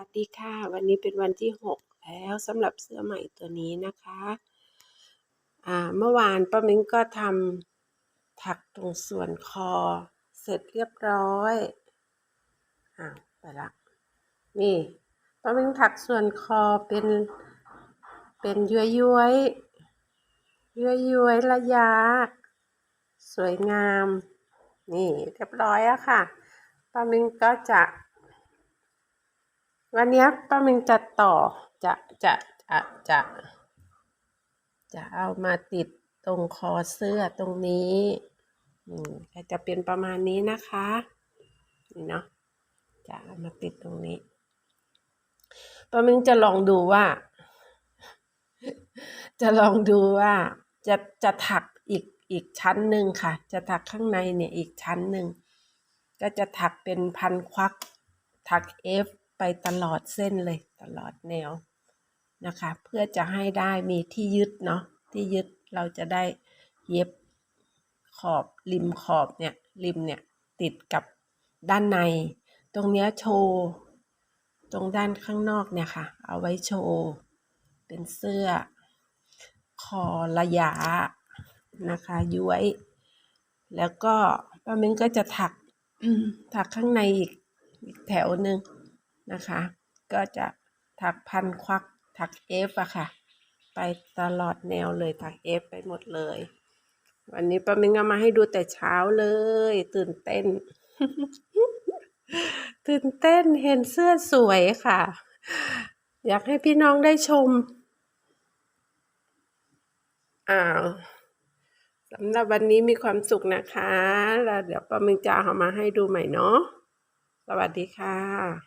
วัสดีค่ะ วันนี้เป็นวันที่ 6 แล้วสำหรับเสื้อใหม่ตัวนี้นะคะอ่าเมื่อวานป้ามิ้งก็ทำถักตรงส่วนคอ เสร็จเรียบร้อยอ่าไปละนี่ป้ามิ้งถักส่วนคอเป็นเป็นย้วยย้วยย้วยย้วยระยะสวยงาม นี่เรียบร้อยอะค่ะป้ามิ้งก็จะ วันนี้ป้ามิงจะต่อจะจะจะจะจะเอามาติดตรงคอเสื้อตรงนี้อืมจะเป็นประมาณนี้นะคะนี่เนาะจะเอามาติดตรงนี้ป้ามิงจะลองดูว่า จะลองดูว่า จะจะถักอีกอีกชั้นหนึ่งค่ะ จะถักข้างในเนี่ยอีกชั้นหนึ่งก็จะถักเป็นพันควักถักเอฟ ไปตลอดเส้นเลยตลอดแนวนะคะ เพื่อจะให้ได้มีที่ยึดเนาะที่ยึดเราจะได้เย็บขอบริมขอบเนี่ยริมเนี่ยติดกับด้านใน ตรงเนี้ยโชว์ ตรงด้านข้างนอกเนี่ยค่ะ เอาไว้โชว์ เป็นเสื้อ คอระยะนะคะย้วย แล้วก็ป้าเม้งก็จะถักถักข้างในอีกอีกแถวหนึ่ง นะคะ ก็จะถักพันควักถักเอฟอะค่ะ ไปตลอดแนวเลยถักเอฟไปหมดเลย วันนี้ป้ามิงเอามาให้ดูแต่เช้าเลย ตื่นเต้น ตื่นเต้นเห็นเสื้อสวยค่ะ อยากให้พี่น้องได้ชมอ้าวสำหรับวันนี้มีความสุขนะคะ แล้วเดี๋ยวป้ามิงจะเอามาให้ดูใหม่เนาะ สวัสดีค่ะ